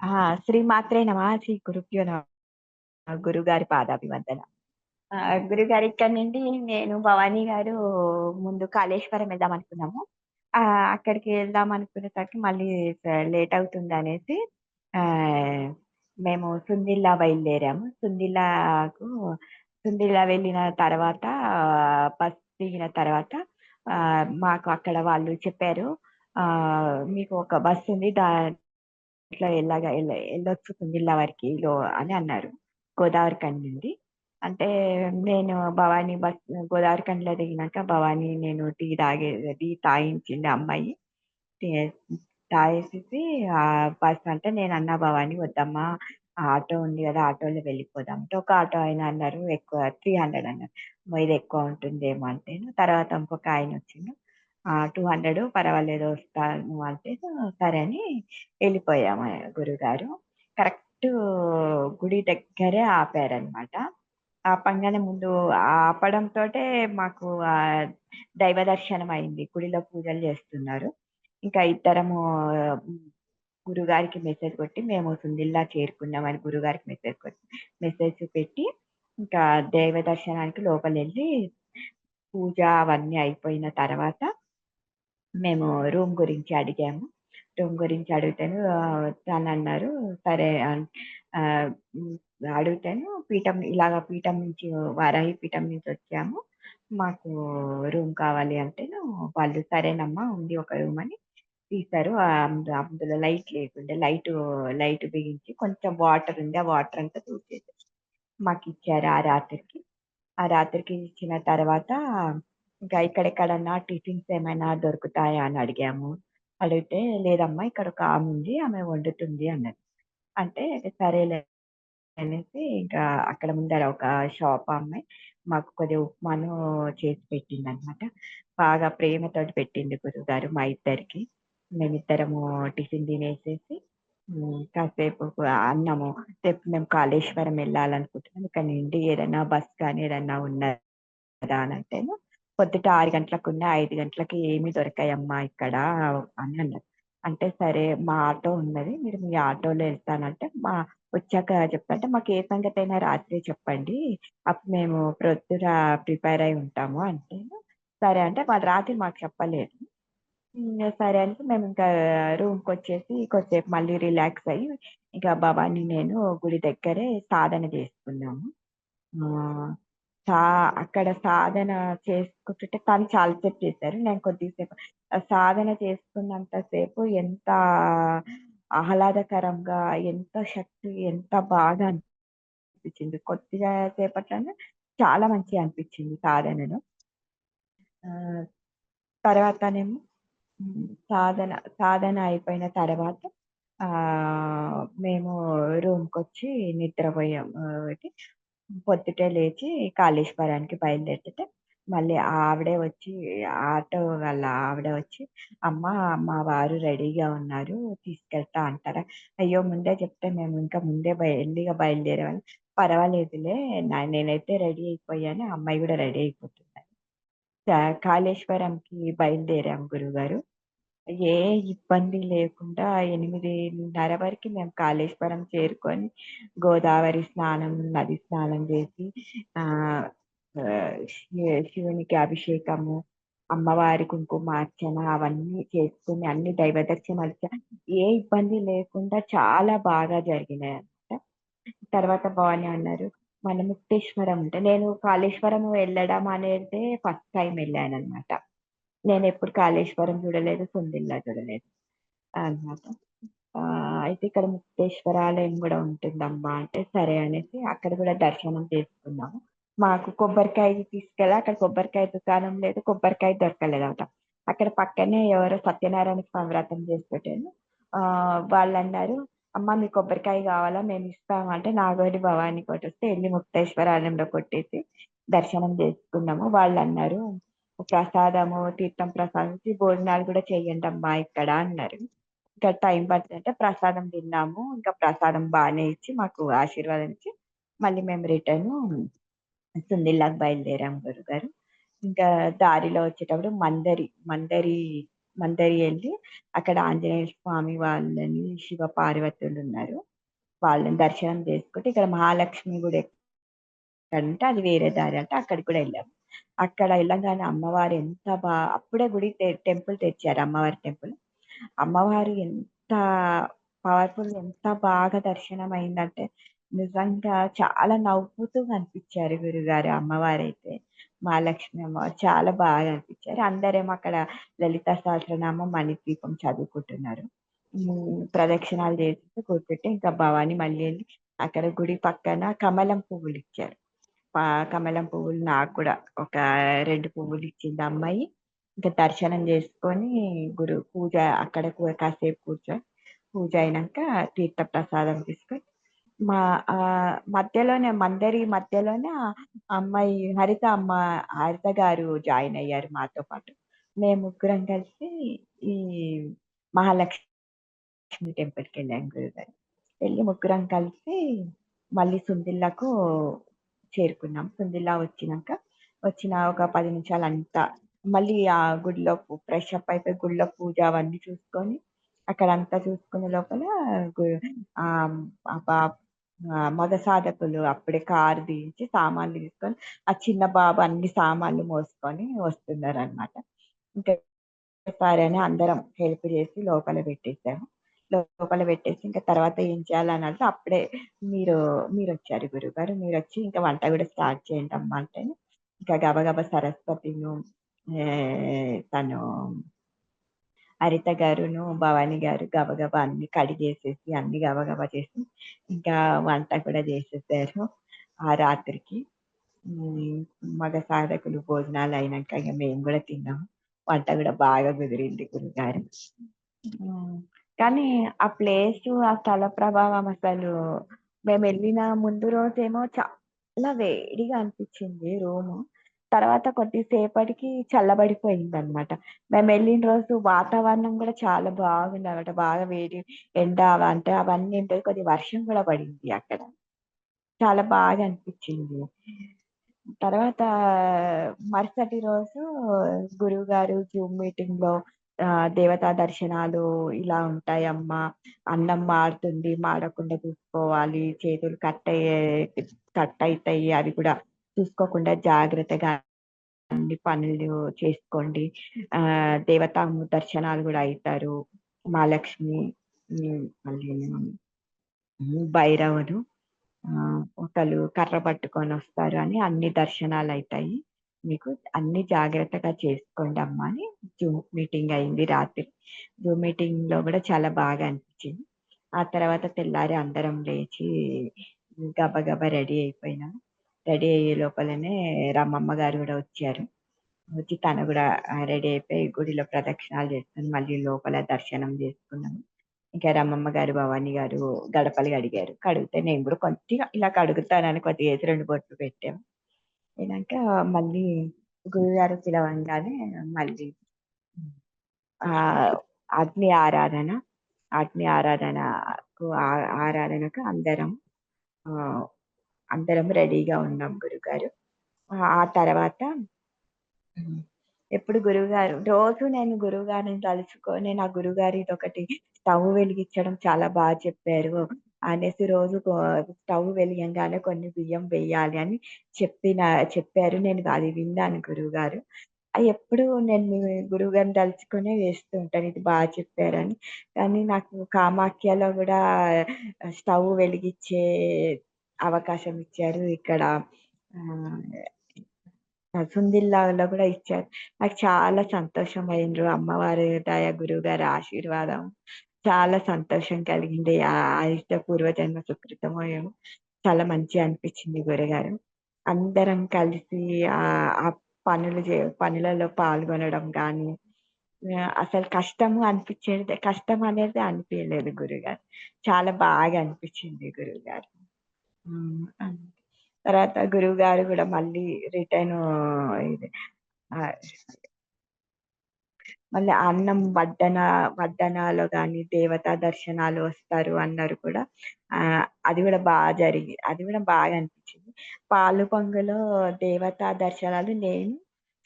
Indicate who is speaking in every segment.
Speaker 1: ఆ! శ్రీమాత్రే నమా శ్రీ గురుభ్యో నమ గురుగారి పాదాభివందన గురుగారి ఇక్కడ ఇక్కడి నుండి నేను, భవానీ గారు ముందు కాళేశ్వరం వెళ్దాం అనుకున్నాము. అక్కడికి వెళ్దాం అనుకునేసరికి మళ్ళీ స లేట్ అవుతుందనేసి ఆహ్, మేము సుందిల్లా బయలుదేరాము. సుందిల్లాకు సుందిల్లా వెళ్ళిన తర్వాత బస్ దిగిన తర్వాత ఆహ్, మాకు అక్కడ వాళ్ళు చెప్పారు. ఆహ్, మీకు ఒక బస్ ఉంది. దాంట్లో ఎళ్ళగా ఎళ్ళ ఎళ్ళొచ్చు సుందిల్లా వరకిలో అని అన్నారు. గోదావరిఖని నుండి. అంటే నేను భవాని బస్ గోదావరిఖనిలో దిగినాక భవానీ నేను టీ తాగే టీ తాగించింది అమ్మాయి. టీ తాగేసేసి ఆ బస్ అంటే నేను అన్న భవాని వద్దమ్మా ఆటో ఉంది కదా ఆటోలో వెళ్ళిపోదాం అంటే, ఒక ఆటో ఆయన అన్నారు ఎక్కువ 300 అన్నారు. అమ్మో! ఇది ఎక్కువ ఉంటుందేమో అంటే తర్వాత ఇంకొక ఆయన వచ్చిండు టూ హండ్రెడ్ పర్వాలేదు వస్తాను అంటే సరే అని వెళ్ళిపోయాము గురుగారు. కరెక్ట్ గుడి దగ్గరే ఆపారనమాట. ఆపంగానే ముందు ఆపడంతోటే మాకు దైవ దర్శనం అయింది. గుడిలో పూజలు చేస్తున్నారు. ఇంకా ఇద్దరము గురుగారికి మెసేజ్ కొట్టి మేము సుందిల్లా చేరుకున్నామని గురుగారికి మెసేజ్ కొట్టి మెసేజ్ పెట్టి ఇంకా దైవ దర్శనానికి లోపలెళ్ళి పూజ అవన్నీ అయిపోయిన తర్వాత మేము రూమ్ గురించి అడిగాము. రూమ్ గురించి అడిగితే తను తనన్నారు సరే అడిగితేను పీఠం ఇలాగ పీఠం నుంచి వారాహి పీఠం నుంచి వచ్చాము. మాకు రూమ్ కావాలి అంటేను వాళ్ళు సరేనమ్మా ఉంది ఒక రూమ్ అని తీశారు. అందులో లైట్ లేకుండే. లైట్ లైట్ బిగించి కొంచెం వాటర్ ఉంది. ఆ వాటర్ అంతా చూసేది మాకు ఇచ్చారు ఆ రాత్రికి. ఆ రాత్రికి ఇచ్చిన తర్వాత ఇంకా ఇక్కడెక్కడన్నా టిఫిన్స్ ఏమైనా దొరుకుతాయా అని అడిగాము. అడిగితే లేదమ్మా ఇక్కడ ఒక ఆమె ఉంది. ఆమె వండుతుంది అన్నది. అంటే సరేలే అనేసి ఇంకా అక్కడ ముందర ఒక షాప్ అమ్మాయి మాకు కొద్దిగా ఉప్మాను చేసి పెట్టిందనమాట. బాగా ప్రేమతోటి పెట్టింది గురువుగారు మా ఇద్దరికి. మేమిద్దరము టిఫిన్ తినేసేసి కాసేపు అన్నము రేపు మేము కాళేశ్వరం వెళ్ళాలనుకుంటున్నాం. ఇక్కడ నుండి ఏదైనా బస్ కానీ ఏదన్నా ఉన్నదా అని అంటేను పొద్దుట ఆరు గంటలకు ఉన్న ఐదు గంటలకి ఏమి దొరకాయమ్మా ఇక్కడ అని అన్నారు. అంటే సరే మా ఆటో ఉన్నది. మీరు మీ ఆటోలో వెళ్తానంటే మా వచ్చాక చెప్తా అంటే మాకు ఏ సంగతి అయినా రాత్రి చెప్పండి. అప్పుడు మేము ప్రొద్దున ప్రిపేర్ అయి ఉంటాము అంటే సరే అంటే వాళ్ళు రాత్రి మాకు చెప్పలేదు. సరే అంటే మేము ఇంకా రూమ్కి వచ్చేసి కొద్దిసేపు మళ్ళీ రిలాక్స్ అయ్యి ఇంకా భవాని నేను గుడి దగ్గరే సాధన చేసుకున్నాము. సా అక్కడ సాధన చేసుకుంటుంటే తను చాలా సేపు చేశారు. నేను కొద్దిసేపు సాధన చేసుకున్నంతసేపు ఎంత ఆహ్లాదకరంగా, ఎంత శక్తి, ఎంత బాగా అనిపించింది. కొద్దిగా సేపట్లోనే చాలా మంచిగా అనిపించింది సాధనలో. తర్వాతనేమో సాధన, సాధన అయిపోయిన తర్వాత మేము రూమ్కి వచ్చి నిద్రపోయాం. అయితే పొద్దుటే లేచి కాళేశ్వరానికి బయలుదేరితే మళ్ళీ ఆవిడే వచ్చి ఆటో వాళ్ళ ఆవిడ వచ్చి, "అమ్మ మా వారు రెడీగా ఉన్నారు. తీసుకెళ్తా అంటారా?" అయ్యో! ముందే చెప్తే మేము ఇంకా ముందే బయ ఎర్లీగా బయలుదేరేవాళ్ళం. పర్వాలేదులే నా నేనైతే రెడీ అయిపోయాను. ఆ అమ్మాయి కూడా రెడీ అయిపోతుందని. కా కాళేశ్వరంకి బయలుదేరాం గురువుగారు. ఏ ఇబ్బంది లేకుండా 8:30 వరకి మేము కాళేశ్వరం చేరుకొని, గోదావరి స్నానం, నది స్నానం చేసి ఆహ్, శివునికి అభిషేకము, అమ్మవారి కుంకుమార్చన అవన్నీ చేసుకుని అన్ని దైవ దర్శనాలు ఏ ఇబ్బంది లేకుండా చాలా బాగా జరిగినాయన్నమాట. తర్వాత భవాని అన్నారు, మన ముక్తేశ్వరం ఉంటే నేను కాళేశ్వరం వెళ్ళడం అనేది ఫస్ట్ టైం వెళ్ళాను అనమాట నేను ఎప్పుడు కాళేశ్వరం చూడలేదు, సుందిల్లా చూడలేదు అన్నమాట. అయితే ఇక్కడ ముక్తేశ్వరాలయం కూడా ఉంటుందమ్మా అంటే, సరే అనేసి అక్కడ కూడా దర్శనం చేసుకున్నాము. మాకు కొబ్బరికాయ తీసుకెళ్ళి అక్కడ కొబ్బరికాయ దుకాణం లేదు, కొబ్బరికాయ దొరకలేదట. అక్కడ పక్కనే ఎవరో సత్యనారాయణ స్వామి వ్రతం చేసేటోళ్ళు వాళ్ళు వాళ్ళన్నారు, "అమ్మ మీకు కొబ్బరికాయ కావాలా? మేమిస్తాము" అంటే నాగోటి భవాని కొట్టొస్తే ఎళ్ళి ముక్తేశ్వర ఆలయంలో కొట్టేసి దర్శనం చేసుకున్నాము. వాళ్ళన్నారు, ప్రసాదము, తీర్థం ప్రసాదం భోజనాలు కూడా చేయండమ్మా ఇక్కడ అన్నారు. ఇంకా టైం పడుతుందంటే ప్రసాదం తిన్నాము. ఇంకా ప్రసాదం బాగానే ఇచ్చి మాకు ఆశీర్వాదం ఇచ్చి మళ్ళీ మేము రిటర్న్ సుందిల్లాకి బయలుదేరాం గురుగారు. ఇంకా దారిలో వచ్చేటప్పుడు మందరి, మందరి, మందరి వెళ్ళి అక్కడ ఆంజనేయ స్వామి వాళ్ళని, శివ పార్వతులున్నారు. వాళ్ళని దర్శనం చేసుకుంటే ఇక్కడ మహాలక్ష్మి గుడి ఎక్కడంటే అది వేరే దారి అంటే అక్కడికి కూడా వెళ్ళాము అక్కడ వెళ్ళగానే అమ్మవారు ఎంత బా అప్పుడే గుడి టెంపుల్ తెచ్చారు అమ్మవారి టెంపుల్. అమ్మవారు ఎంత పవర్‌ఫుల్ ఎంత బాగా దర్శనం అయిందంటే నిజంగా చాలా నవ్వుతూ కనిపించారు గురుగారు అమ్మవారైతే. మహాలక్ష్మి అమ్మవారు చాలా బాగా అనిపించారు. అందరేమో అక్కడ లలిత సహస్రనామం, మణిద్వీపం చదువుకుంటున్నారు. హ్మ్. ప్రదక్షిణాలు చేసి కూర్చుంటే ఇంకా భవాని మళ్ళీ ఎళ్ళి అక్కడ గుడి పక్కన కమలం పువ్వులిచ్చారు. పా కమలం పువ్వులు నాకు కూడా ఒక 2 పువ్వులు ఇచ్చింది అమ్మాయి. ఇంకా దర్శనం చేసుకొని గురు పూజ అక్కడ కు కాసేపు కూర్చొని పూజ అయినంక తీర్థ ప్రసాదం తీసుకొని మా ఆహ్, మధ్యలోనే మందరి మధ్యలోనే ఆ అమ్మాయి హరిత అమ్మ హరిత గారు జాయిన్ అయ్యారు మాతో పాటు. మేము ముగ్గురం కలిసి ఈ మహాలక్ష్మి టెంపుల్‌కెళ్ళాం గురుగారు. వెళ్ళి ముగ్గురం కలిసి మళ్ళీ సుందిల్లాకు చేరుకున్నాం. సుందిల్లా వచ్చినాక వచ్చిన ఒక 10 నిమిషాలంతా మళ్ళీ ఆ గుడిలో ఫ్రెష్ అప్ అయిపోయి గుడిలో పూజ అవన్నీ చూసుకొని అక్కడంతా చూసుకునే లోపల గు ఆహ్, ఆహ్, మగ సాధకులు అప్పుడే కారు దించి సామాన్లు తీసుకొని ఆ చిన్న బాబు అన్ని సామాన్లు మోసుకొని వస్తున్నారనమాట. ఇంకా సరే అని అందరం హెల్ప్ చేసి లోపల పెట్టేసాము. లోపల పెట్టేసి ఇంకా తర్వాత ఏం చేయాలని అప్పుడే మీరు మీరొచ్చారు గురువుగారు. మీరొచ్చి ఇంకా వంట కూడా స్టార్ట్ చేయండమ్మా అంటే ఇంకా గబగబా సరస్వతిను ఆహ్, తను హరిత గారును, భవాని గారు గబగబా అన్ని కడిగేసేసి అన్ని గబగబా చేసి ఇంకా వంట కూడా చేసేసారు ఆ రాత్రికి. మగ సాధకులు భోజనాలు అయినాక ఇగ మేము కూడా తిన్నాము. వంట కూడా బాగా కుదిరింది గురుగారు. కానీ ఆ ప్లేస్ ఆ స్థల ప్రభావం అసలు మేమెళ్ళిన ముందు రోజేమో చాలా వేడిగా అనిపించింది రూము. తర్వాత కొద్దిసేపటికి చల్లబడిపోయిందన్నమాట మేము వెళ్ళిన రోజు వాతావరణం కూడా చాలా బాగుంది అనమాట బాగా వేడి ఎండ అంటే అవన్నీ ఉంటది. కొద్ది వర్షం కూడా పడింది అక్కడ. చాలా బాగా అనిపించింది తర్వాత మరుసటి రోజు గురువు గారు జూమ్ మీటింగ్లో దేవతా దర్శనాలు ఇలా ఉంటాయమ్మా. అన్నం మాడుతుంది. మాడకుండా చూసుకోవాలి. చేతులు కట్ అయ్యే కట్ అవుతాయి అవి కూడా చూసుకోకుండా జాగ్రత్తగా అన్ని పనులు చేసుకోండి. ఆహ్, దేవతా దర్శనాలు కూడా అయితారు. మహాలక్ష్మి హ్మ్. మళ్ళీ హ్మ్. భైరవుడు ఆహ్, ఒకళ్ళు కర్ర పట్టుకొనొస్తారు అని అన్ని దర్శనాలయితాయి. మీకు అన్ని జాగ్రత్తగా చేసుకోండమ్మా అని జూమ్ మీటింగ్ అయింది రాత్రి. జూమ్ మీటింగ్‌లో కూడా చాలా బాగా అనిపిచ్చింది. ఆ తర్వాత తెల్లారి అందరం లేచి గబగబా రెడీ అయిపోయినాం. రెడీ అయ్యే లోపలనే రామమ్మ గారు కూడా వచ్చారు. వచ్చి తను కూడా రెడీ అయిపోయి గుడిలో ప్రదక్షిణాలు చేసుకొని మళ్ళీ లోపల దర్శనం చేసుకున్నాము. ఇంకా రమ్మమ్మ గారు, భవాని గారు గడపలు కడిగారు. కడిగితే నేను కూడా కొద్దిగా ఇలా కడుగుతానని కొద్దిగా వేసి రెండు బొట్లు పెట్టాము. అయినాక మళ్ళీ గురుగారు పిలవంగానే మళ్ళీ అగ్ని ఆరాధన, అగ్ని ఆరాధనకు ఆరాధనకు అందరం అందరం రెడీగా ఉన్నాం గురుగారు. ఆ! తర్వాత ఎప్పుడు గురువుగారు రోజు నేను గురువుగారిని తలుచుకొని నా గురువుగారు ఒకటి స్టవ్ వెలిగించడం చాలా బాగా చెప్పారు అనేసి రోజు స్టవ్ వెలిగంగానే కొన్ని బియ్యం వేయాలి అని చెప్పిన చెప్పారు. నేను అది విన్నాను గురువుగారు. ఎప్పుడు నేను మీ గురువుగారిని తలుచుకునే వేస్తూ ఉంటాను. ఇది బాగా చెప్పారని. కానీ నాకు కామాఖ్యలో కూడా స్టవ్ వెలిగించే అవకాశం ఇచ్చారు. ఇక్కడ సుందిల్లాలో కూడా ఇచ్చారు. నాకు చాలా సంతోషం సంతోషమైండ్రు. అమ్మవారి దయ, గురువుగారి ఆశీర్వాదం చాలా సంతోషం కలిగింది. ఆయుష్ట పూర్వజన్మ సుకృతమో చాలా మంచిగా అనిపించింది గురుగారు. అందరం కలిసి ఆ పనులు చే పనులలో పాల్గొనడం కానీ అసలు కష్టము అనిపించేది కష్టం అనేది అనిపించలేదు గురుగారు. చాలా బాగా అనిపించింది గురుగారు తర్వాత గురువు గారు కూడా మళ్ళీ రిటర్న్ ఇది మళ్ళీ అన్నం వడ్డన వడ్డనలో కానీ దేవతా దర్శనాలు వస్తారు అన్నారు కూడా. అది కూడా బాగా జరిగి అది కూడా బాగా అనిపించింది. పాలు పొంగులో దేవతా దర్శనాలు నేను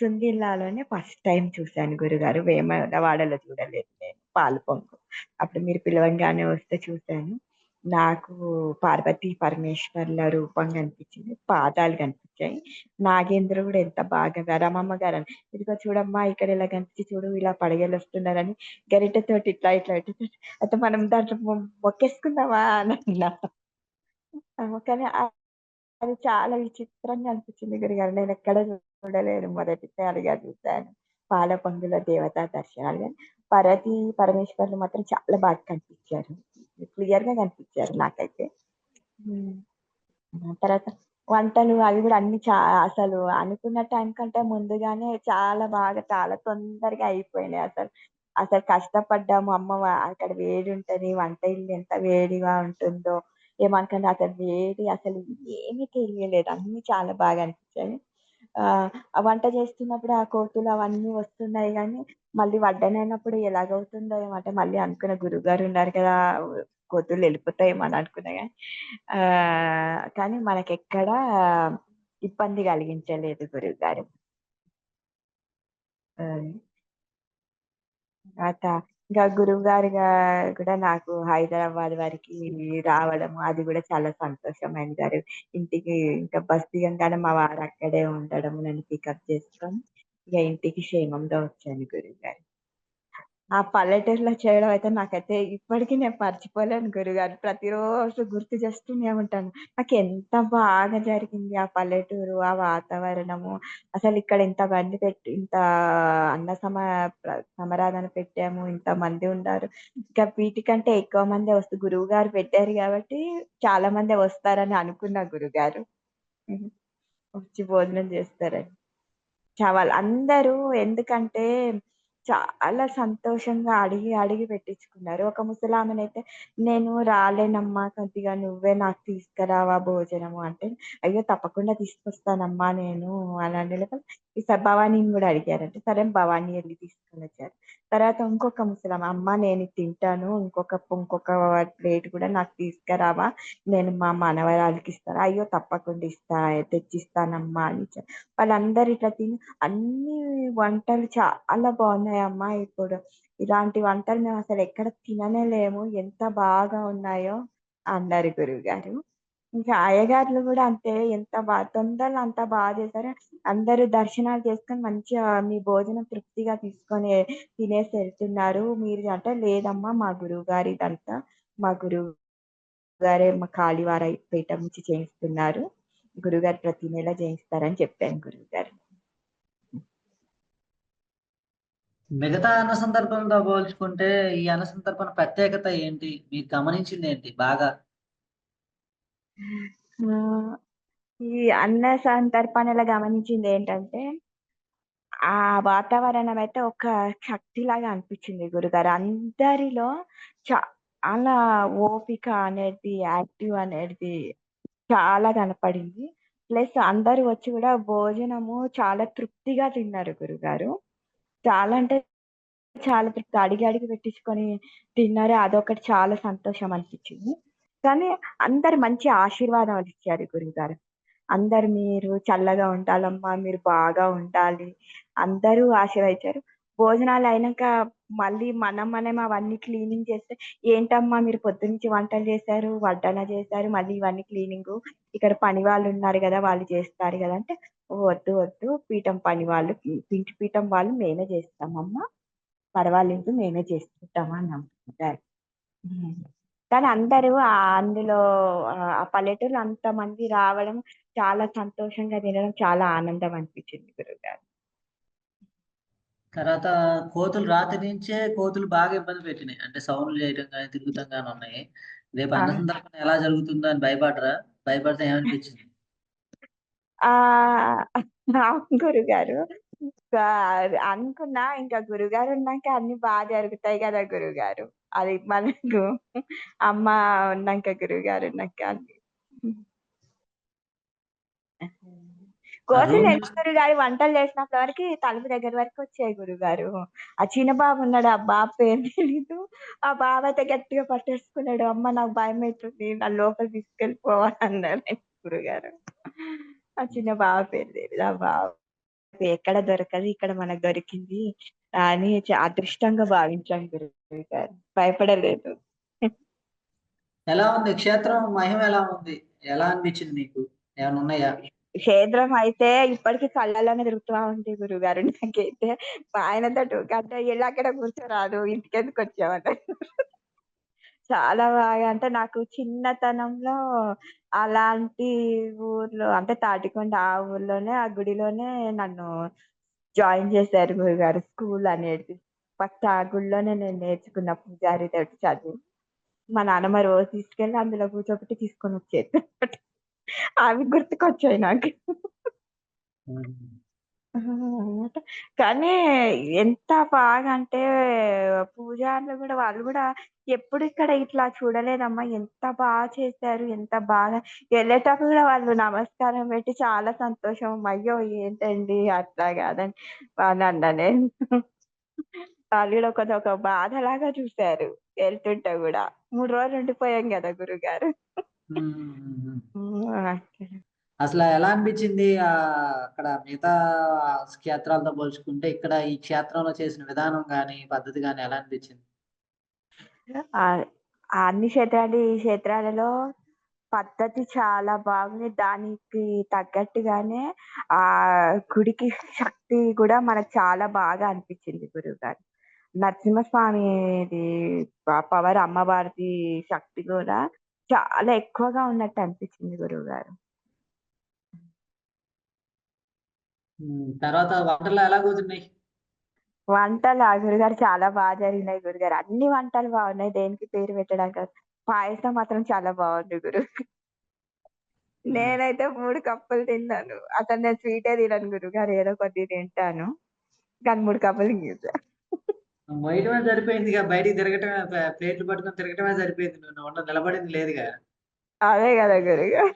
Speaker 1: సుందిల్లాలోనే ఫస్ట్ టైం చూసాను గురుగారు. వేమవాడలో చూడలేదు నేను పాలు పొంగు. అప్పుడు మీరు పిలవంగానే వస్తే చూశాను నాకు పార్వతీ పరమేశ్వర్ల రూపం కనిపించింది. పాదాలు కనిపించాయి. నాగేంద్ర కూడా ఎంత బాగా రమమ్మ గారని ఇదిగో చూడమ్మా ఇక్కడ ఇలా కనిపించి చూడు ఇలా పడగలొస్తున్నారని గరిటెతోటి ఇట్లా ఇట్లా ఇట్లా అయితే మనం దాంట్లో మొ మొక్కేసుకుందామా అని అన్నా. కానీ ఆహ్, అది చాలా విచిత్రంగా అనిపించింది గురుగారు. ఎక్కడ చూడలేదు మొదటిసారిగా చూసాను. పాల పొంగుల దేవతా దర్శనాలు గాని, పార్వతీ పరమేశ్వర్లు మాత్రం చాలా బాగా కనిపించారు. క్లియర్‌గా కనిపించారు నాకైతే. తర్వాత వంటలు అవి గూడా అన్నీ చా అసలు అనుకున్న టైం కంటే ముందుగానే చాలా బాగా చాలా తొందరగా అయిపోయినాయి అసలు. అసలు కష్టపడ్డాము అమ్మ అక్కడ వేడుంటది. వంట ఇల్లు ఎంత వేడిగా ఉంటుందో ఏమనుకోండి అసలు వేడి అసలు ఏమీ తెలియలేదు. అన్నీ చాలా బాగా అనిపించాయి. ఆ వంట చేస్తున్నప్పుడు ఆ కోతులు అవన్నీ వస్తున్నాయి కానీ మళ్ళీ వడ్డనైనప్పుడు ఎలాగవుతుందో ఏమో అంటే మళ్ళీ అనుకున్న గురుగారు ఉన్నారు కదా! కోతులు ఎళ్ళిపోతాయేమో అని అనుకున్నా కానీ ఆ కానీ మనకెక్కడా ఇబ్బంది కలిగించలేదు గురువుగారు. అది. తర్వాత ఇంకా గురువు గారు కూడా నాకు హైదరాబాద్ వారికి రావడం అది కూడా చాలా సంతోషమైన గారు. ఇంటికి ఇంకా బస్ దిగంగానే మా వారు అక్కడే ఉండడం, నన్ను పికప్ చేసుకొని ఇక ఇంటికి క్షేమంగా వచ్చాను గురువుగారు. ఆ పల్లెటూరులో చేయడం అయితే నాకైతే ఇప్పటికి నేను మర్చిపోలేను గురుగారు. ప్రతిరోజు గుర్తు చేస్తూనే ఉంటాను. నాకెంత బాగా జరిగింది ఆ పల్లెటూరు, ఆ వాతావరణము. అసలిక్కడ బండి పెట్టి ఇంత అన్న సమ ప్ర పెట్టాము పెట్టాము. ఇంతమంది ఉన్నారు. ఇంకా వీటికంటే ఎక్కువ మందే గురువు గురువుగారు పెట్టారు కాబట్టి చాలా మందే వస్తారని అనుకున్నా గురుగారు. హుహు. వచ్చి భోజనం చేస్తారని. చాలా అందరూ ఎందుకంటే చాలా సంతోషంగా అడిగి, అడిగి పెట్టించుకున్నారు. ఒక ముసలామెనైతే "నేను రాలేనమ్మా కొద్దిగా నువ్వే నాకు తీసుకురావా భోజనము" అంటే, "అయ్యో! తప్పకుండా తీసుకొస్తానమ్మా నేను" అని అనే లోపల ఈసారి భవానీని కూడా అడిగారంటే సరే అని భవానీ తీసుకుని వచ్చారు తర్వాత ఇంకొక ముసలమ్మ "అమ్మ నేను తింటాను. ఇంకొక ఇంకొక ప్లేట్ కూడా నాకు తీసుకురావా? నేను మా మనవరాలకి ఇస్తాను." "అయ్యో! తప్పకుండా ఇస్తా తెచ్చిస్తానమ్మా" అని వాళ్ళందరూ ఇట్లా తిని అన్ని వంటలు చాలా బావున్నాయమ్మా ఇప్పుడు. ఇలాంటి వంటలు మేమసలెక్కడ తిననే లేము. ఎంత బాగా ఉన్నాయో అన్నారు గురువుగారు. ఇంకా అయ్యగారులు కూడా అంతే ఎంత బాగా తొందరలో అంత బాగా చేశారు. అందరూ దర్శనాలు చేసుకొని మంచిగా మీ భోజనం తృప్తిగా తీసుకొని తినేసి వెళ్తున్నారు మీరు అంటే లేదమ్మా మా గురువుగారిదంతా. మా గురువు గారే మా కాళీవార పీఠం నుంచి చేయిస్తున్నారు. గురువుగారు ప్రతి నెల చేయిస్తారని చెప్పాను గురువుగారు.
Speaker 2: మిగతా అన్న సందర్భంతో పోల్చుకుంటే, ఈ అన్న సందర్భం ప్రత్యేకత ఏంటి? మీరు గమనించిందేంటి బాగా?
Speaker 1: ఆహ్, ఈ అన్న సంతర్పణలా గమనించింది ఏంటంటే ఆ వాతావరణం అయితే ఒక శక్తిలాగా అనిపించింది గురుగారు. అందరిలో చాలా ఓపిక అనేది, యాక్టివ్ అనేది చాలా కనపడింది. ప్లస్ అందరూ వచ్చి గూడా భోజనము చాలా తృప్తిగా తిన్నారు గురుగారు. చాలా అంటే చాలా తృప్తి అడిగి, అడిగి పెట్టించుకొని తిన్నారు. అదొకటి చాలా సంతోషం అనిపించింది. కానీ అందరూ మంచి ఆశీర్వాదాలు ఇచ్చారు గురువుగారు. అందరు మీరు చల్లగా ఉండాలమ్మా, మీరు బాగా ఉండాలి. అందరూ ఆశీర్వదించారు. అయినాక మళ్ళీ మనం మనం అవన్నీ క్లీనింగ్ చేస్తే, "ఏంటమ్మా మీరు పొద్దునుంచి వంటలు చేశారు, వడ్డన చేశారు, మళ్ళీ ఇవన్నీ క్లీనింగ్ ఇక్కడ పని వాళ్ళు ఉన్నారు కదా వాళ్ళు చేస్తారు కదా అంటే, "వద్దు, వద్దు పీఠం పని వాళ్ళు పింటి పీఠం వాళ్ళు మేమే చేస్తామమ్మా. పర్వాలేదు మేమే చేసుకుంటామా అన్నాం కానీ అందరూ అందులో ఆ పల్లెటూరులో అంతమంది రావడం, చాలా సంతోషంగా తినడం చాలా ఆనందం అనిపించింది గురువుగారు.
Speaker 2: తర్వాత కోతులు రాత్రి నుంచే కోతులు బాగా ఇబ్బంది పెట్టినాయి. అంటే సౌండ్‌లు చేయటం గాని, తిరుగుతం గాని ఉన్నాయి. రేపు
Speaker 1: ఆ!
Speaker 2: అన్న ఎలా జరుగుతుందో అని భయపడరా? భయపడితే ఏమనిపించింది?
Speaker 1: అవును గురుగారు. ఇంకా అనుకున్నా ఇంకా గురుగారున్నాక అన్నీ బా జరుగుతాయి గదా గురుగారు. అది మనకు అమ్మ ఉన్నాక గురువుగారున్నాక అన్నీ. కోసి
Speaker 2: రూమ్
Speaker 1: నేను గురుగారు వంటలు చేసినప్పటి వరకు తలుపు దగ్గర వరకు వచ్చాయి గురుగారు. ఆ చిన్న బాబు ఉన్నాడు ఆ బాబు పేరు తెలీదు. ఆ బాబు అయితే గట్టిగా పట్టేసుకున్నాడు అమ్మ నాకు భయం అవుతుంది నా లోపల తీసుకెళ్ళిపోవాలి అన్నాడు గురుగారు. ఆ చిన్న బాబు పేరు తెలీదు. ఆ బాబు ఎక్కడ దొరకదు ఇక్కడ మనకు దొరికింది. అని చా- అదృష్టంగా భావించాం గురువు గారు. భయపడలేదు.
Speaker 2: ఎలా ఉంది? క్షేత్రం మహిమ ఎలా ఉంది? ఎలా అనిపించింది మీకు? ఏమైనా ఉన్నాయా?
Speaker 1: క్షేత్రం అయితే ఇప్పటికీ కళ్ళలోనే తిరుగుతూ ఉంది గురుగారు నాకైతే మా ఆయనతో అంటే అక్కడ కూర్చోరాదు. ఇంటికెందుకు వచ్చామంట చాలా బాగా అంటే నాకు చిన్నతనంలో అలాంటి ఊర్లో అంటే తాటికొండ ఆ ఊర్లోనే ఆ గుడిలోనే నన్ను జాయిన్ చేశారు గురుగారు స్కూల్ అనేది ఫస్ట్ ఆ గుడిలోనే నేను నేర్చుకున్న పూజారి తోటి చదువు మా నాన్నమ్మ రోజు తీసుకెళ్ళి అందులో కూర్చోబెట్టి తీసుకొని వచ్చేది. అవి గుర్తుకొచ్చాయి నాకు. అన్నమాట. కానీ ఎంత బాగా అంటే పూజారులు కూడా వాళ్ళు కూడా ఎప్పుడు ఇక్కడ ఇట్లా చూడలేదమ్మా. ఎంత బాగా చేశారు ఎంత బాగా వెళ్ళేటప్పుడు కూడా వాళ్ళు నమస్కారం పెట్టి చాలా సంతోషం. అయ్యో ఏంటండి అట్లా కాదని అని అన్నా నేను వాళ్ళు కూడా ఒక ఒక బాధలాగా చూశారు వెళ్తుంటే కూడా. మూడు రోజులు ఉండిపోయాం కదా గురుగారు.
Speaker 2: అసలు ఎలా అనిపించింది? అక్కడ మిగతా క్షేత్రాలతో పోల్చుకుంటే ఇక్కడ ఈ క్షేత్రంలో చేసిన విధానం కానీ పద్ధతి కానీ ఎలా అనిపించింది?
Speaker 1: ఆ అన్ని క్షేత్రాలు ఈ క్షేత్రాలలో పద్ధతి చాలా బాగుంది. దానికి తగ్గట్టుగానే ఆ గుడికి శక్తి కూడా మనకు చాలా బాగా అనిపించింది గురువు గారు నరసింహస్వామిది పవర్ అమ్మవారిది శక్తి కూడా చాలా ఎక్కువగా ఉన్నట్టు అనిపించింది గురువు గారు
Speaker 2: ఉమ్, తర్వాత వంటలు ఎలా కుదిరినాయి?
Speaker 1: వంటలు? ఆ గురుగారు చాలా బాగా జరిగినాయి గురుగారు. అన్ని వంటలు బాగున్నాయి. దేనికి పేరు పెట్టడానికి. పాయసం మాత్రం చాలా బాగుంది గురు. నేనైతే మూడు కప్పులు తిన్నాను. అసలు నేను స్వీటే తినను గురుగారు. ఏదో కొద్ది తింటాను. కానీ మూడు కప్పులు
Speaker 2: మొయ్యటమే సరిపోయింది బయటికి తిరగటమే ప్లే- ప్లేట్లు పట్టుకొని తిరగటమే సరిపోయింది. నువ్వు ఉన్న నిలబడింది లేదుగా.
Speaker 1: అదే కదా గురుగారు.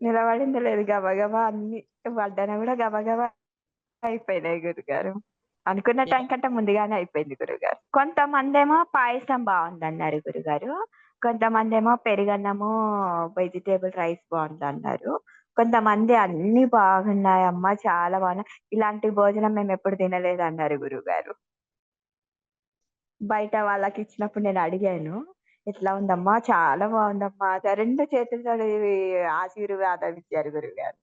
Speaker 1: నిలబడింది లేదు. గబగబా అన్ని వడ్డన కూడా గబగబా అయిపోయినాయి గురుగారు. అనుకున్న టైం కంటే ముందుగానే అయిపోయింది గురుగారు. కొంతమంది ఏమో పాయసం బాగుంది అన్నారు గురుగారు. కొంతమంది ఏమో పెరుగన్నము వెజిటేబుల్ రైస్ బాగుంది అన్నారు కొంతమంది అన్ని బాగున్నాయమ్మా చాలా బాగున్నాయి. ఇలాంటి భోజనం మేము ఎప్పుడు తినలేదు అన్నారు గురుగారు. బయట వాళ్ళకి ఇచ్చినప్పుడు నేను అడిగాను. ఎట్లా ఉందమ్మా? చాలా బాగుందమ్మా. రెండు చేతులతో ఆశీర్వాదం ఇచ్చారు గురుగారు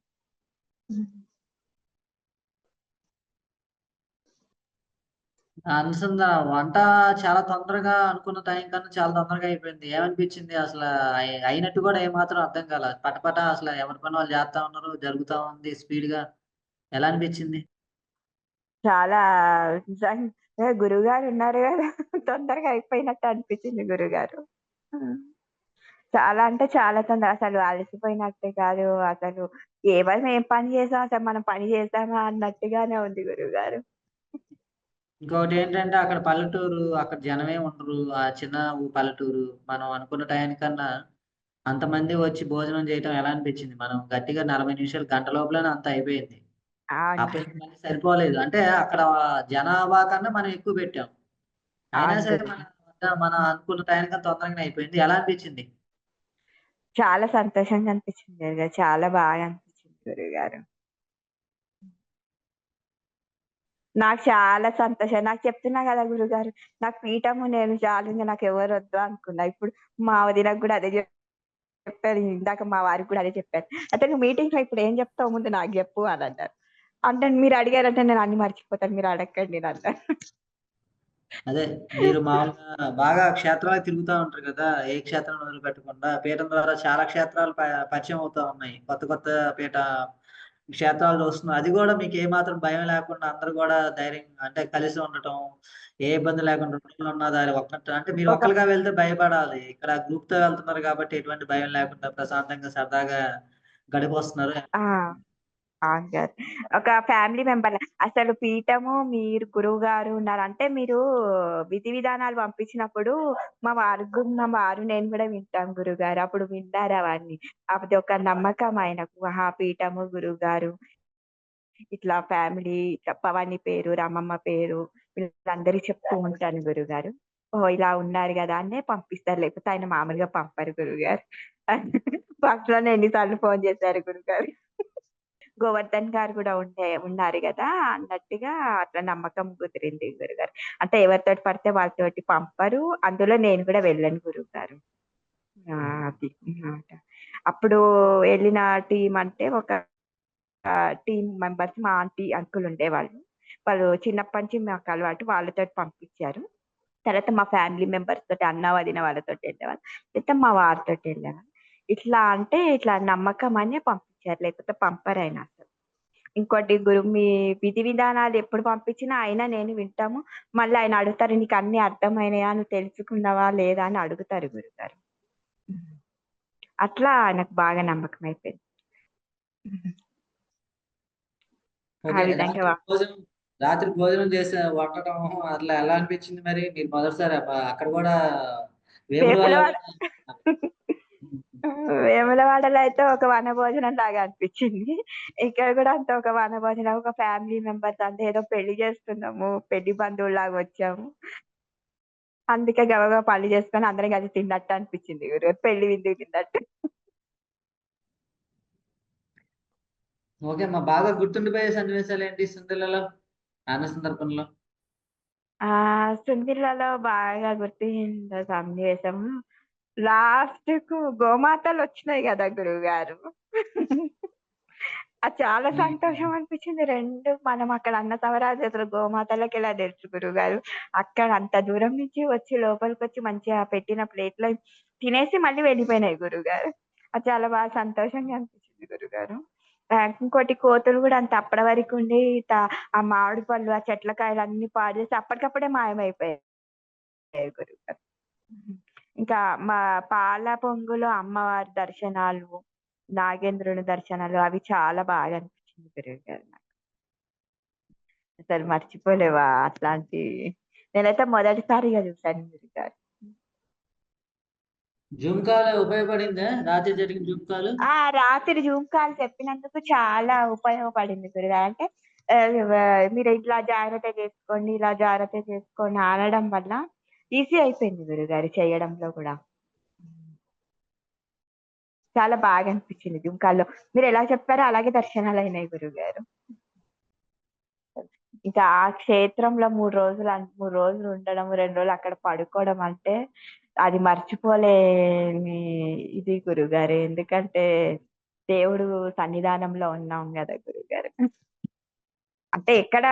Speaker 2: అనుసంధాన వంట చాలా తొందరగా అనుకున్న టైం కన్నా చాలా తొందరగా అయిపోయింది. ఏమనిపించింది అసలు? అయి- అయినట్టు కూడా ఏమాత్రం అర్థం కాల. పటపట అసలు ఎవరి పని వాళ్ళు చేస్తా ఉన్నారు జరుగుతా ఉంది స్పీడ్గా ఎలా అనిపించింది?
Speaker 1: చాలా గురువుగారు ఉన్నారు కదా. తొందరగా అయిపోయినట్టు అనిపించింది గురుగారు చాలా అంటే చాలా తొందర అసలు అలసిపోయినట్టే కాదు అసలు ఎవరు ఏం పని చేసాం అసలు మనం పని చేసామా అన్నట్టుగానే ఉంది గురువుగారు.
Speaker 2: ఇంకొకటి ఏంటంటే అక్కడ పల్లెటూరు అక్కడ జనమే ఉండరు. ఆ చిన్న ఊ- పల్లెటూరు మనం అనుకున్న టైంకన్నా అంతమంది వచ్చి భోజనం చేయటం ఎలా అనిపించింది? మనం గట్టిగా నలభై నిమిషాలు గంట లోపలనే అంత అయిపోయింది.
Speaker 1: ఆ,
Speaker 2: అప్పటికి మళ్ళీ సరిపోలేదు. అంటే అక్కడ జనాభా కన్నా మనం ఎక్కువ పెట్టాం. అయినా. సరే మన మన అనుకున్న టైంగా తొందరగా అయిపోయింది. ఎలా అనిపించింది?
Speaker 1: చాలా సంతోషంగా అనిపించింది గారు చాలా బాగా అనిపించింది గురుగారు. నాకు చాలా సంతోషం. నాకు చెప్తున్నా కదా గురుగారు నాకు పీఠము నేను చాలు ఇంకా నాకు ఎవరు వద్దు అనుకున్నా. ఇప్పుడు మా వదినకు కూడా అదే చెప్పారు. చెప్పాను ఇందాక మా వారికి కూడా అదే చెప్పాను అయితే నువ్వు మీటింగ్లో ఇప్పుడు ఏం చెప్తావు? ముందు నాకు చెప్పు అని అన్నారు. అంటే మీరు అడిగారంటే నేను అన్ని మర్చిపోతాను. మీరు అడగండి అన్నారు
Speaker 2: అదే మీరు మామూలుగా బాగా క్షేత్రాలకు తిరుగుతూ ఉంటారు కదా ఏ క్షేత్రం వదిలిపెట్టకుండా పీఠం ద్వారా చాలా క్షేత్రాలు ప- పరిచయం అవుతా ఉన్నాయి. కొత్త కొత్త పీఠ క్షేత్రాలు వస్తున్నాయి అది కూడా మీకు ఏమాత్రం భయం లేకుండా అందరు కూడా ధైర్యం అంటే కలిసి ఉండటం ఏ ఇబ్బంది లేకుండా room ఉన్న దారి ఒక్కట. అంటే మీరు ఒక్కరుగా వెళ్తే భయపడాలి. ఇక్కడ గ్రూప్తో వెళ్తున్నారు కాబట్టి ఎటువంటి భయం లేకుండా ప్రశాంతంగా సరదాగా గడిపొస్తున్నారు.
Speaker 1: ఆ ఒక ఫ్యామిలీ మెంబర్‌లా అసలు పీఠము మీరు గురు గారు ఉన్నారు అంటే మీరు విధి విధానాలు పంపించినప్పుడు మా వారు గు మా వారు నేను కూడా వింటాం గురువుగారు. అప్పుడు విన్నారా అవన్నీ. ఒక నమ్మకం ఆయనకు. ఆహా! పీఠము గురువుగారు. ఇట్లా ఫ్యామిలీ ఇట్లా భవాని పేరు, రామమ్మ పేరు వీళ్ళందరూ చెప్తూ ఉంటాను గురువుగారు. ఓహో! ఇలా ఉన్నారు గదా! అనే పంపిస్తారు. లేకపోతే ఆయన మామూలుగా పంపరు గురువుగారు. ఫస్ట్‌లోనే ఎన్ని సార్లు ఫోను చేశారు గురువుగారు. గోవర్ధన్ గారు కూడా ఉండే ఉన్నారు కదా అన్నట్టుగా అట్లా నమ్మకం కుదిరింది గురుగారు. అంటే ఎవరితోటి పడితే వాళ్ళతోటి పంపరు. అందులో నేను కూడా వెళ్ళను గురువు గారు అది. అప్పుడు వెళ్ళిన టీం అంటే ఒక టీం మెంబర్స్ మా ఆంటీ, అంకుల్ ఉండేవాళ్ళు. వాళ్ళు చిన్నప్పటి నుంచి మాకు అలవాటు. వాళ్ళతోటి పంపించారు. తర్వాత మా ఫ్యామిలీ మెంబర్స్ తోటి అన్న, వదిన వాళ్ళతోటి వెళ్ళేవాళ్ళు తర్వాత మా వారితోటి వెళ్ళేవాళ్ళు ఇట్లా అంటే ఇట్లా నమ్మకం అనే పంపించారు. లేకపోతే పంపరాయన అసలు. ఇంకోటి గురు మీ విధి విధానాలు ఎప్పుడు పంపించినా ఆయన నేను వింటాము. మళ్ళీ ఆయన అడుగుతారు "నీకు అన్నీ అర్థమైనయా? నువ్వు తెలుసుకున్నావా? లేదా?" అని అడుగుతారు గురుగారు. అట్లా ఆయనకు బాగా నమ్మకం అయిపోయింది. ఆ. విధంగా
Speaker 2: రాత్రి భోజనం రాత్రి భోజనం చేసే వండటం అట్లా ఎలా అనిపించింది మరి? మీరు మొదటిసారి అక్కడ గూడా వేములవాడలో
Speaker 1: వేములవాడ వేములవాడలో అయితే ఒక వనభోజనం లాగా అనిపించింది. ఇక్కడ గూడా అంతే ఒక వనభోజనం ఒక ఫ్యామిలీ మెంబర్స్ అంటే ఏదో పెళ్ళి చేస్తున్నాము. పెళ్ళి బంధువుల్లాగా వచ్చాము. అందుకే గబగబా పనులు చేసుకొని అందరం కలిసి తిన్నట్టు అనిపించింది. పెళ్ళి విందుకు తిన్నట్టు.
Speaker 2: ఓకే అమ్మా. బాగా గుర్తుండిపోయే సన్నివేశాలేంటి సుందిళ్ళలో? అన్న సందర్భంలో?
Speaker 1: ఆ! బాగా గుర్తుండే సన్నివేశం లాస్ట్‌కు గోమాతలొచ్చినాయి గదా గురువుగారు. అది చాలా. సంతోషం అనిపించింది. 2 మనం అక్కడ అన్న సవరాలు అసలు గోమాతలకెలా తెలుసు గురువుగారు. అక్కడ అంత దూరం నుంచి వచ్చి లోపలికొచ్చి మంచిగా పెట్టిన ప్లేట్‌లో తినేసి మళ్ళీ వెళ్ళిపోయినాయి గురువుగారు. అది చాలా బాగా సంతోషంగా అనిపించింది గురువుగారు. ఆహ్, ఇంకోటి కోతులు గూడా అంతే అప్పటి వరకు ఉండి ఆ మామిడి పళ్ళు, ఆ చెట్ల కాయలన్నీ పాడు చేసి అప్పటికప్పుడే మాయమైపోయాయి గురువుగారు. హుహు. ఇంకా మా పాల పొంగులో అమ్మవారి దర్శనాలు, నాగేంద్రుని దర్శనాలు అవి చాలా బాగా అనిపించింది గురువుగారు నాకు. అసలు మర్చిపోలేవా అట్లాంటి నేనైతే మొదటిసారిగా చూసాను గురువుగారు.
Speaker 2: జూమ్ కాల్ ఉపయోగపడిందా? రాత్రి జరిగిన?
Speaker 1: ఆ! రాత్రి జూమ్ కాల్ చెప్పినందుకు చాలా ఉపయోగపడింది గురుగారు. అంటే మీరు ఇట్లా జాగ్రత్త చేసుకోండి, ఇలా జాగ్రత్త చేసుకోండి అనడం వల్ల ఈజీ అయిపోయింది గురుగారు చేయడంలో కూడా. చాలా బాగా అనిపించింది జూమ్ మీరు ఎలా చెప్పారో అలాగే దర్శనాలు అయినాయి గురుగారు ఇంకా ఆ క్షేత్రంలో మూడు రోజులు మూడు రోజులు ఉండడం, రెండు రోజులు అక్కడ పడుకోవడం అంటే అది మర్చిపోలేని ఇది గురుగారు ఎందుకంటే దేవుడు సన్నిధానంలో ఉన్నాం కదా గురుగారు అంటే ఎక్కడ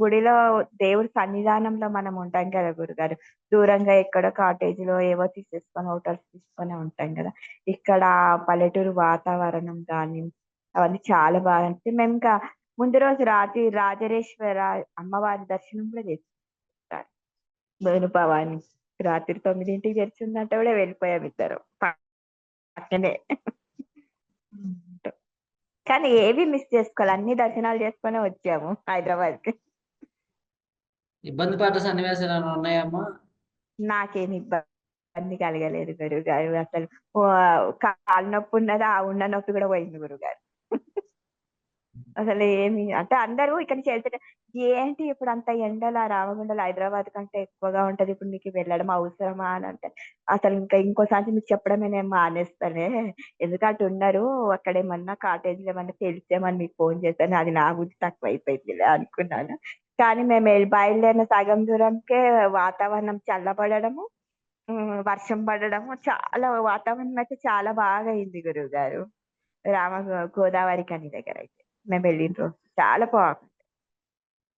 Speaker 1: గుడిలో దేవుడి సన్నిధానంలో మనం ఉంటాం కదా గురుగారు. దూరంగా ఎక్కడో కాటేజ్‌లో ఏవో తీసేసుకొని హోటల్స్ తీసుకొని ఉంటాం కదా ఇక్కడ పల్లెటూరు వాతావరణం కానీ అవన్నీ చాలా బాగా మేము ఇంకా ముందు రోజు రాత్రి రాజరేశ్వర అమ్మవారి దర్శనం కూడా చేసుకున్నాం. బోయిన భవాని. రాత్రి తొమ్మిదింటికి తెరిచిందంటే కూడా వెళ్ళిపోయాం ఇద్దరు పక్కనే. కానీ ఏవి మిస్ చేసుకోలే. అన్ని దర్శనాలు చేసుకొనే వచ్చాము హైదరాబాద్‌కి.
Speaker 2: ఇబ్బంది పడ్డ సన్నివేశాలేమైనా ఉన్నాయమ్మా?
Speaker 1: నాకేమి ఇబ్బంది కలగలేదు గురువుగారు. అసలు ఆహ్, కాళ్ళు నొప్పి ఉన్నదా, ఆ ఉన్న నొప్పి కూడా పోయింది గురువుగారు. అసలు ఏమి అంటే అందరూ ఇక్కడ నుంచి వెళ్తుంటే, "ఏంటి ఇప్పుడు అంత ఎండలా రామగుండంలో హైదరాబాద్ కంటే ఎక్కువగా ఉంటది. ఇప్పుడు నీకు వెళ్ళడం అవసరమా?" అని అంటే, అసలు ఇంకా ఇంకోసారి మీకు చెప్పడమే నేను మానేస్తానే. ఎందుకంటే అటు ఉండరు. అక్కడ ఏమన్నా కాటేజీలు ఏమన్నా తెలిసేమని మీకు ఫోన్ చేస్తాను అది నా గురించి తక్కువ అయిపోయింది అనుకున్నాను. కానీ మేము బయలుదేరిన సగం దూరంకే వాతావరణం చల్లబడము వర్షం పడడము చాలా వాతావరణం అయితే చాలా బాగా అయింది గురువు గారు రామ గోదావరి కని దగ్గర అయితే. మేము వెళ్ళిన రోజు. చాలా బాగుంది.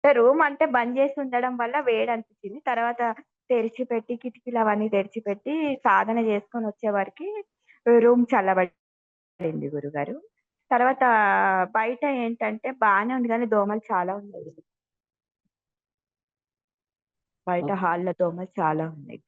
Speaker 1: అంటే రూమ్ అంటే బంద్ చేసి ఉండడం వల్ల వేడనిపించింది. తర్వాత తెరిచిపెట్టి కిటికీలు అవన్నీ తెరిచిపెట్టి సాధన చేసుకొని వచ్చేవరకి రూమ్ చల్లబడింది గురుగారు. తర్వాత బయట ఏంటంటే బానే ఉంది గానీ దోమలు చాలా ఉన్నాయి. బయట. హాల్‌లో దోమలు చాలా ఉన్నాయి.